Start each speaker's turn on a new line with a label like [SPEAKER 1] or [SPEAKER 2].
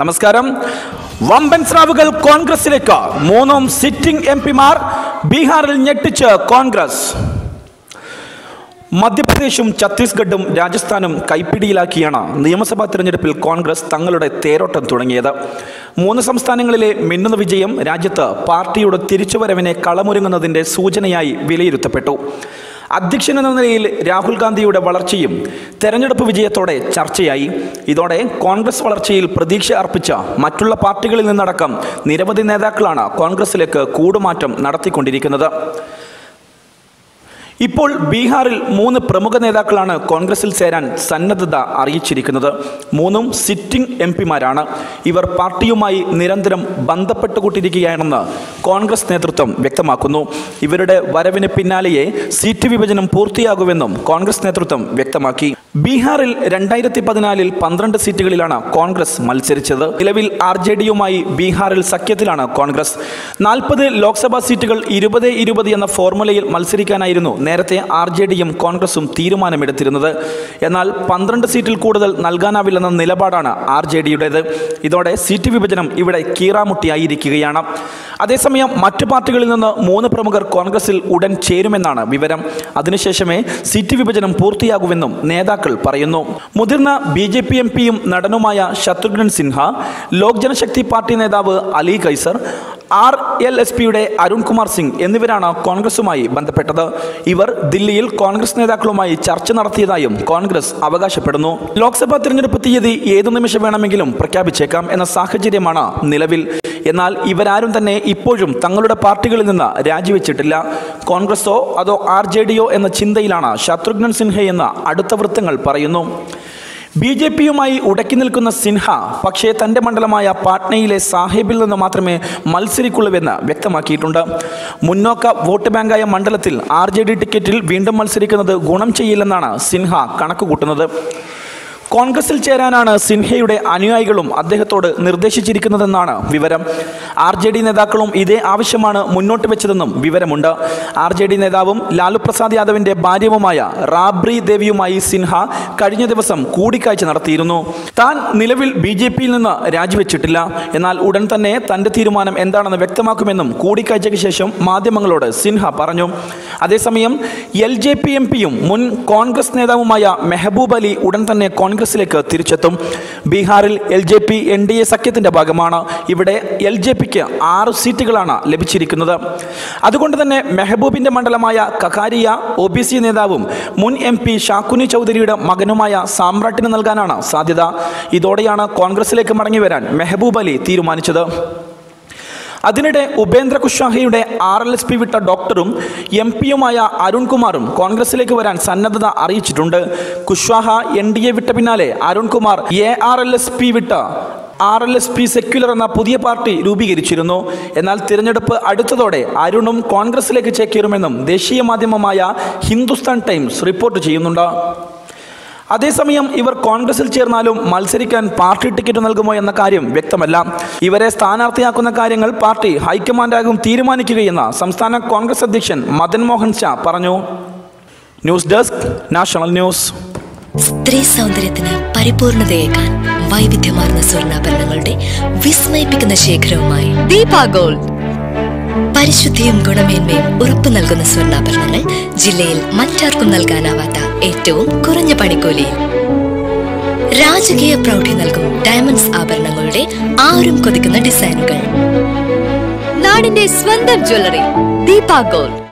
[SPEAKER 1] നമസ്കാരം. വമ്പൻ സ്രാവുകൾ കോൺഗ്രസിലേക്ക് മൂന്നും സിറ്റിംഗ് എം പിമാർ ബീഹാറിൽ ഞെട്ടിച്ച് കോൺഗ്രസ്. മധ്യപ്രദേശും ഛത്തീസ്ഗഡും രാജസ്ഥാനും കൈപ്പിടിയിലാക്കിയാണ് നിയമസഭാ തിരഞ്ഞെടുപ്പിൽ കോൺഗ്രസ് തങ്ങളുടെ തേരോട്ടം തുടങ്ങിയത്. മൂന്ന് സംസ്ഥാനങ്ങളിലെ മിന്നുന്ന വിജയം രാജ്യത്ത് പാർട്ടിയുടെ തിരിച്ചുവരവിനെ കളമൊരുങ്ങുന്നതിന്റെ സൂചനയായി വിലയിരുത്തപ്പെട്ടു. അധ്യക്ഷൻ എന്ന നിലയിൽ രാഹുൽ ഗാന്ധിയുടെ വളർച്ചയും തെരഞ്ഞെടുപ്പ് വിജയത്തോടെ ചർച്ചയായി. ഇതോടെ കോൺഗ്രസ് വളർച്ചയിൽ പ്രതീക്ഷ അർപ്പിച്ച മറ്റുള്ള പാർട്ടികളിൽ നിന്നടക്കം നിരവധി നേതാക്കളാണ് കോൺഗ്രസിലേക്ക് കൂടുമാറ്റം നടത്തിക്കൊണ്ടിരിക്കുന്നത്. ഇപ്പോൾ ബീഹാറിൽ മൂന്ന് പ്രമുഖ നേതാക്കളാണ് കോൺഗ്രസിൽ ചേരാൻ സന്നദ്ധത അറിയിച്ചിരിക്കുന്നത്. മൂന്നും സിറ്റിംഗ് എം പിമാരാണ്. ഇവർ പാർട്ടിയുമായി നിരന്തരം ബന്ധപ്പെട്ടുകൊണ്ടിരിക്കുകയാണെന്ന് കോൺഗ്രസ് നേതൃത്വം വ്യക്തമാക്കുന്നു. ഇവരുടെ വരവിന് പിന്നാലെയേ സീറ്റ് വിഭജനം പൂർത്തിയാകുമെന്നും കോൺഗ്രസ് നേതൃത്വം വ്യക്തമാക്കി. ബീഹാറിൽ രണ്ടായിരത്തി പതിനാലിൽ പന്ത്രണ്ട് സീറ്റുകളിലാണ് കോൺഗ്രസ് മത്സരിച്ചത്. നിലവിൽ ആർ ജെ ഡിയുമായി ബീഹാറിൽ സഖ്യത്തിലാണ് കോൺഗ്രസ്. നാൽപ്പത് ലോക്സഭാ സീറ്റുകൾ ഇരുപത് ഇരുപത് എന്ന ഫോർമുലയിൽ മത്സരിക്കാനായിരുന്നു നേരത്തെ ആർ ജെ ഡിയും കോൺഗ്രസും തീരുമാനമെടുത്തിരുന്നത്. എന്നാൽ പന്ത്രണ്ട് സീറ്റിൽ കൂടുതൽ നൽകാനാവില്ലെന്ന നിലപാടാണ് ആർ ജെ ഡിയുടേത് ഇതോടെ സീറ്റ് വിഭജനം ഇവിടെ കീറാമുട്ടിയായിരിക്കുകയാണ്. അതേസമയം മറ്റു പാർട്ടികളിൽ നിന്ന് മൂന്ന് പ്രമുഖർ കോൺഗ്രസിൽ ഉടൻ ചേരുമെന്നാണ് വിവരം. അതിനുശേഷമേ സീറ്റ് വിഭജനം പൂർത്തിയാകുമെന്നും നേതാക്കൾ പറയുന്നു. മുതിർന്ന ബി ജെ പി എം പിയും നടനുമായ ശത്രുഘ്നൻ സിൻഹ ലോക് ജനശക്തി പാർട്ടി നേതാവ് Ali Kaiser R L S പിയുടെ അരുൺകുമാർ സിംഗ് എന്നിവരാണ് കോൺഗ്രസുമായി ബന്ധപ്പെട്ടത്. ഇവർ ദില്ലിയിൽ കോൺഗ്രസ് നേതാക്കളുമായി ചർച്ച നടത്തിയതായും കോൺഗ്രസ് അവകാശപ്പെടുന്നു. ലോക്സഭാ തിരഞ്ഞെടുപ്പ് തീയതി ഏതു നിമിഷം വേണമെങ്കിലും പ്രഖ്യാപിച്ചേക്കാം എന്ന സാഹചര്യമാണ് നിലവിൽ. എന്നാൽ ഇവരാരും തന്നെ ഇപ്പോഴും തങ്ങളുടെ പാർട്ടികളിൽ നിന്ന് രാജിവെച്ചിട്ടില്ല. കോൺഗ്രസോ അതോ ആർ എന്ന ചിന്തയിലാണ് ശത്രുഘ്നൻ സിൻഹ എന്ന് അടുത്ത വൃത്തങ്ങൾ പറയുന്നു. ബി ജെ പിയുമായി ഉടക്കി നിൽക്കുന്ന സിൻഹ പക്ഷേ തന്റെ മണ്ഡലമായ പാട്നയിലെ സാഹിബിൽ നിന്ന് മാത്രമേ മത്സരിക്കുള്ളൂവെന്ന് വ്യക്തമാക്കിയിട്ടുണ്ട്. മുന്നോക്ക വോട്ട് ബാങ്കായ മണ്ഡലത്തിൽ ആർ ടിക്കറ്റിൽ വീണ്ടും മത്സരിക്കുന്നത് ഗുണം ചെയ്യില്ലെന്നാണ് സിൻഹ കണക്കുകൂട്ടുന്നത്. കോൺഗ്രസിൽ ചേരാനാണ് സിൻഹയുടെ അനുയായികളും അദ്ദേഹത്തോട് നിർദ്ദേശിച്ചിരിക്കുന്നതെന്നാണ് വിവരം. ആർ ജെ ഡി നേതാക്കളും ഇതേ ആവശ്യമാണ് മുന്നോട്ട് വെച്ചതെന്നും വിവരമുണ്ട്. ആർ ജെ ഡി നേതാവും ലാലു പ്രസാദ് യാദവിന്റെ ഭാര്യവുമായ റാബ്രി ദേവിയുമായി സിൻഹ കഴിഞ്ഞ ദിവസം കൂടിക്കാഴ്ച നടത്തിയിരുന്നു. താൻ നിലവിൽ ബി ജെ പിയിൽ നിന്ന് രാജിവെച്ചിട്ടില്ല. എന്നാൽ ഉടൻ തന്നെ തന്റെ തീരുമാനം എന്താണെന്ന് വ്യക്തമാക്കുമെന്നും കൂടിക്കാഴ്ചയ്ക്ക് ശേഷം മാധ്യമങ്ങളോട് സിൻഹ പറഞ്ഞു. അതേസമയം എൽ ജെ പി എം പിയും മുൻ കോൺഗ്രസ് നേതാവുമായ മെഹബൂബ് അലി ഉടൻ തന്നെ കോൺഗ്രസിലേക്ക് തിരിച്ചെത്തും. ബീഹാറിൽ L J P N D A സഖ്യത്തിന്റെ ഭാഗമാണ് ഇവിടെ എൽ ജെ പിക്ക് ആറ് സീറ്റുകളാണ് ലഭിച്ചിരിക്കുന്നത്. അതുകൊണ്ട് തന്നെ മെഹബൂബിന്റെ മണ്ഡലമായ കകാരിയ ഒ ബി സി നേതാവും മുൻ എം പി ഷാക്കുനി ചൗധരിയുടെ മകനുമായ സാമ്രാട്ടിന് നൽകാനാണ് സാധ്യത. ഇതോടെയാണ് കോൺഗ്രസിലേക്ക് മടങ്ങി വരാൻ മെഹബൂബ് അലി തീരുമാനിച്ചത്. അതിനിടെ ഉപേന്ദ്ര കുശ്വാഹയുടെ ആർ എൽ എസ് പി വിട്ട ഡോക്ടറും എം പിയുമായ അരുൺകുമാറും കോൺഗ്രസിലേക്ക് വരാൻ സന്നദ്ധത അറിയിച്ചിട്ടുണ്ട്. കുശ്വാഹ എൻ ഡി എ വിട്ട പിന്നാലെ Arunkumar A R L S P വിട്ട R L S P secular എന്ന പുതിയ പാർട്ടി രൂപീകരിച്ചിരുന്നു. എന്നാൽ തിരഞ്ഞെടുപ്പ് അടുത്തതോടെ അരുണും കോൺഗ്രസിലേക്ക് ചേക്കേറുമെന്നും ദേശീയ മാധ്യമമായ ഹിന്ദുസ്ഥാൻ ടൈംസ് റിപ്പോർട്ട് ചെയ്യുന്നുണ്ട്. അതേസമയം ഇവർ കോൺഗ്രസിൽ ചേർന്നാലും മത്സരിക്കാൻ പാർട്ടി ടിക്കറ്റ് നൽകുമോ എന്ന കാര്യം വ്യക്തമല്ല. ഇവരെ സ്ഥാനാർത്ഥിയാക്കുന്ന കാര്യങ്ങൾ പാർട്ടി ഹൈക്കമാൻഡാകും തീരുമാനിക്കുകയെന്ന് സംസ്ഥാന കോൺഗ്രസ് അധ്യക്ഷൻ മദൻ മോഹൻ ഷാ പറഞ്ഞു. News desk national news.
[SPEAKER 2] സ്ത്രീ സൗന്ദര്യത്തിന് പരിപൂർണതയേക്കാൻ വൈവിധ്യമാർന്ന സ്വർണാഭരണങ്ങളുടെ വിസ്മയിപ്പിക്കുന്ന ശേഖരവുമായി ദീപ ഗോൾഡ്. പരിശുദ്ധിയും ഗുണമേന്മയും ഉറപ്പു നൽകുന്ന സ്വർണാഭരണങ്ങൾ ജില്ലയിൽ മറ്റാർക്കും നൽകാനാവാത്ത ഏറ്റവും കുറഞ്ഞ പണിക്കൂലി. രാജകീയ പ്രൗഢി നൽകും ഡയമണ്ട്സ് ആഭരണങ്ങളുടെ ആരും കൊതിക്കുന്ന ഡിസൈനുകൾ. നാടിന്റെ സ്വന്തം ജ്വല്ലറി ദീപാ ഗോൾഡ്.